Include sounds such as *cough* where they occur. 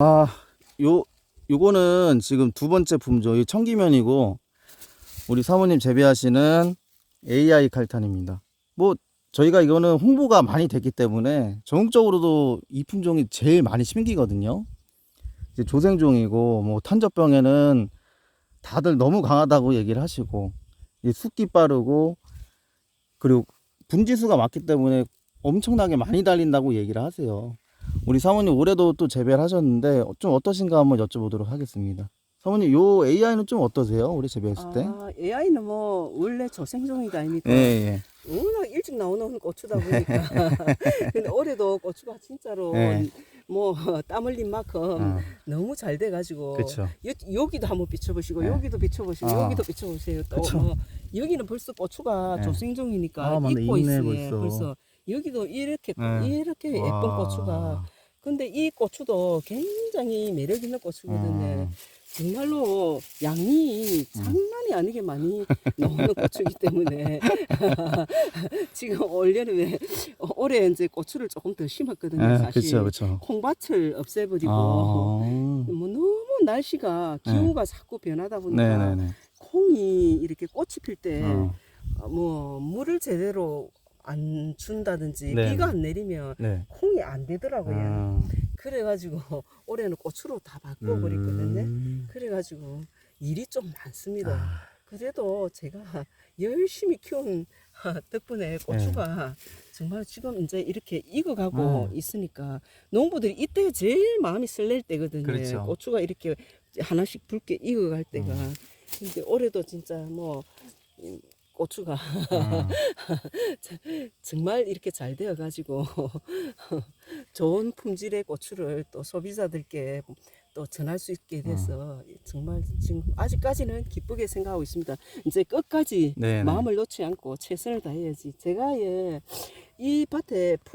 아, 요, 요거는 지금 두 번째 품종, 이 청기면이고, 우리 사모님 재배하시는 AI 칼탄입니다. 뭐, 저희가 이거는 홍보가 많이 됐기 때문에, 전국적으로도 이 품종이 제일 많이 심기거든요. 이제 조생종이고, 뭐, 탄저병에는 다들 너무 강하다고 얘기를 하시고, 이 숙기 빠르고, 그리고 분지수가 많기 때문에 엄청나게 많이 달린다고 얘기를 하세요. 우리 사모님 올해도 또 재배를 하셨는데 좀 어떠신가 한번 여쭤보도록 하겠습니다. 사모님 요 AI는 좀 어떠세요? 올해 재배했을 때? 아, AI는 뭐 원래 조생종이다 아닙니까? 예, 예. 워낙 일찍 나오는 고추다 *laughs* 보니까. 근데 올해도 고추가 진짜로 네. 뭐땀 흘린 만큼 아, 너무 잘 돼가지고 그쵸. 여, 여기도 한번 비춰보시고 네. 여기도 비춰보시고 아. 여기도 비춰보세요. 또 그쵸. 뭐 여기는 벌써 고추가 네. 조생종이니까 아. 익고 있네, 있어요. 벌써. 여기도 이렇게 네. 이렇게 예쁜 와. 고추가. 근데 이 고추도 굉장히 매력 있는 고추거든요. 음, 정말로 양이 장난이 아니게 많이 *laughs* 나오는 고추이기 때문에 *laughs* 지금 올해는 올해 이제 고추를 조금 더 심었거든요. 예, 사실 그쵸, 그쵸. 콩밭을 없애버리고 아, 뭐 너무 날씨가 네. 기후가 자꾸 변하다 보니까 네네네. 콩이 이렇게 꽃이 필때뭐 어, 물을 제대로 안 준다든지 네. 비가 안 내리면 네. 콩이 안 되더라고요. 아, 그래가지고 *laughs* 올해는 고추로 다 바꿔버렸거든요. 음, 그래가지고 일이 좀 많습니다. 아, 그래도 제가 열심히 키운 *laughs* 덕분에 고추가 정말 지금 이제 이렇게 익어가고 음. 있으니까 농부들이 이때 제일 마음이 설렐 때거든요. 그렇죠. 고추가 이렇게 하나씩 붉게 익어갈 때가. 음. 근데 올해도 진짜 뭐이 고추가 *laughs* 아, 정말 이렇게 잘 되어 가지고 *laughs* 좋은 품질의 고추를 또 소비자들께 또 전할 수 있게 돼서 정말 지금 아직까지는 기쁘게 생각하고 있습니다. 이제 끝까지 네네. 마음을 놓지 않고 최선을 다해야지. 제가 예, 이 밭에